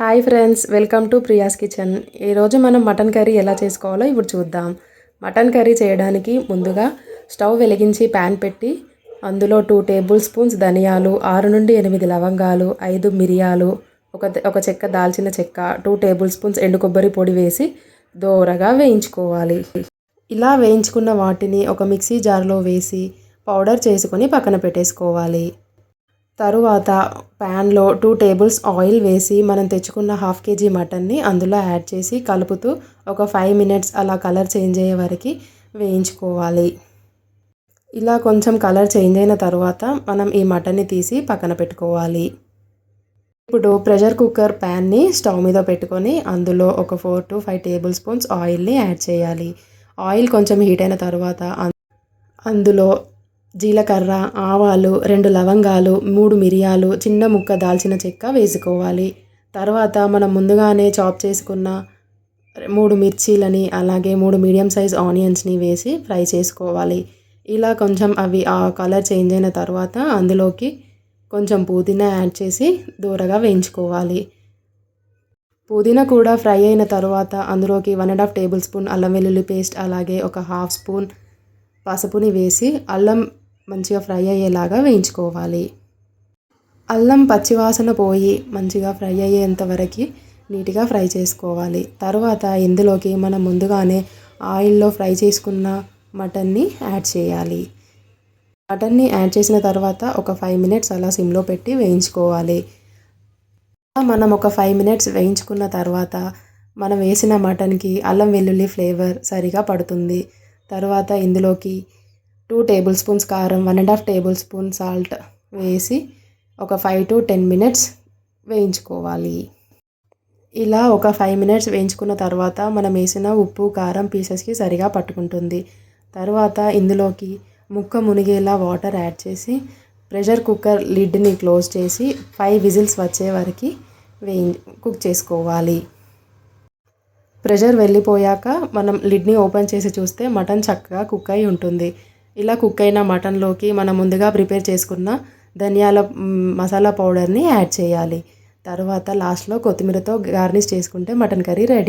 Hi friends welcome to Priya's kitchen. ఈరోజు మనం mutton curry ఎలా చేసుకోవాలో ఇప్పుడు చూద్దాం. మటన్ కర్రీ చేయడానికి ముందుగా స్టవ్ వెలిగించి ప్యాన్ పెట్టి అందులో టూ టేబుల్ స్పూన్స్ ధనియాలు ఆరు నుండి ఎనిమిది లవంగాలు ఐదు మిరియాలు ఒక ఒక చెక్క దాల్చిన చెక్క టూ టేబుల్ స్పూన్స్ ఎండు కొబ్బరి పొడి వేసి దోరగా వేయించుకోవాలి. ఇలా వేయించుకున్న వాటిని ఒక మిక్సీ జార్లో వేసి పౌడర్ చేసుకొని పక్కన పెట్టేసుకోవాలి. తరువాత ప్యాన్లో టూ టేబుల్స్ ఆయిల్ వేసి మనం తెచ్చుకున్న హాఫ్ కేజీ మటన్ని అందులో యాడ్ చేసి కలుపుతూ ఒక ఫైవ్ మినిట్స్ అలా కలర్ చేంజ్ అయ్యే వరకు వేయించుకోవాలి. ఇలా కొంచెం కలర్ చేంజ్ అయిన తర్వాత మనం ఈ మటన్ని తీసి పక్కన పెట్టుకోవాలి. ఇప్పుడు ప్రెషర్ కుక్కర్ ప్యాన్ని స్టవ్ మీద పెట్టుకొని అందులో ఒక four to five tablespoons ఆయిల్ని యాడ్ చేయాలి. ఆయిల్ కొంచెం హీట్ అయిన తర్వాత అందులో జీలకర్ర ఆవాలు రెండు లవంగాలు మూడు మిరియాలు చిన్న ముక్క దాల్చిన చెక్క వేసుకోవాలి. తర్వాత మనం ముందుగానే చాప్ చేసుకున్న మూడు మిర్చీలని అలాగే మూడు మీడియం సైజ్ ఆనియన్స్ని వేసి ఫ్రై చేసుకోవాలి. ఇలా కొంచెం అవి ఆ కలర్ చేంజ్ అయిన తర్వాత అందులోకి కొంచెం పుదీనా యాడ్ చేసి దూరగా వేయించుకోవాలి. పుదీనా కూడా ఫ్రై అయిన తర్వాత అందులోకి one and half tablespoon అల్లం వెల్లుల్లి పేస్ట్ అలాగే ఒక హాఫ్ స్పూన్ పసుపుని వేసి అల్లం మంచిగా ఫ్రై అయ్యేలాగా వేయించుకోవాలి. అల్లం పచ్చివాసన పోయి మంచిగా ఫ్రై అయ్యేంతవరకు నీట్గా ఫ్రై చేసుకోవాలి. తర్వాత ఇందులోకి మనం ముందుగానే ఆయిల్లో ఫ్రై చేసుకున్న మటన్ని యాడ్ చేయాలి. మటన్ని యాడ్ చేసిన తర్వాత ఒక ఫైవ్ మినిట్స్ అలా సిమ్లో పెట్టి వేయించుకోవాలి. మనం ఒక ఫైవ్ మినిట్స్ వేయించుకున్న తర్వాత మనం వేసిన మటన్కి అల్లం వెల్లుల్లి ఫ్లేవర్ సరిగా పడుతుంది. తర్వాత ఇందులోకి టూ టేబుల్ స్పూన్స్ కారం one and half tablespoon salt వేసి ఒక ఫైవ్ టు టెన్ మినిట్స్ వేయించుకోవాలి. ఇలా ఒక ఫైవ్ మినిట్స్ వేయించుకున్న తర్వాత మనం వేసిన ఉప్పు కారం పీసెస్కి సరిగా పట్టుకుంటుంది. తర్వాత ఇందులోకి ముక్క మునిగేలా వాటర్ యాడ్ చేసి ప్రెషర్ కుక్కర్ లిడ్ని క్లోజ్ చేసి ఫైవ్ విజిల్స్ వచ్చే వరకు వేయి కుక్ చేసుకోవాలి. ప్రెషర్ వెళ్ళిపోయాక మనం లిడ్ని ఓపెన్ చేసి చూస్తే మటన్ చక్కగా కుక్ అయి ఉంటుంది. ఇలా కుక్ అయిన మటన్లోకి మనం ముందుగా ప్రిపేర్ చేసుకున్న ధనియాల మసాలా పౌడర్ని యాడ్ చేయాలి. తర్వాత లాస్ట్లో కొత్తిమీరతో గార్నిష్ చేసుకుంటే మటన్ కర్రీ రెడీ.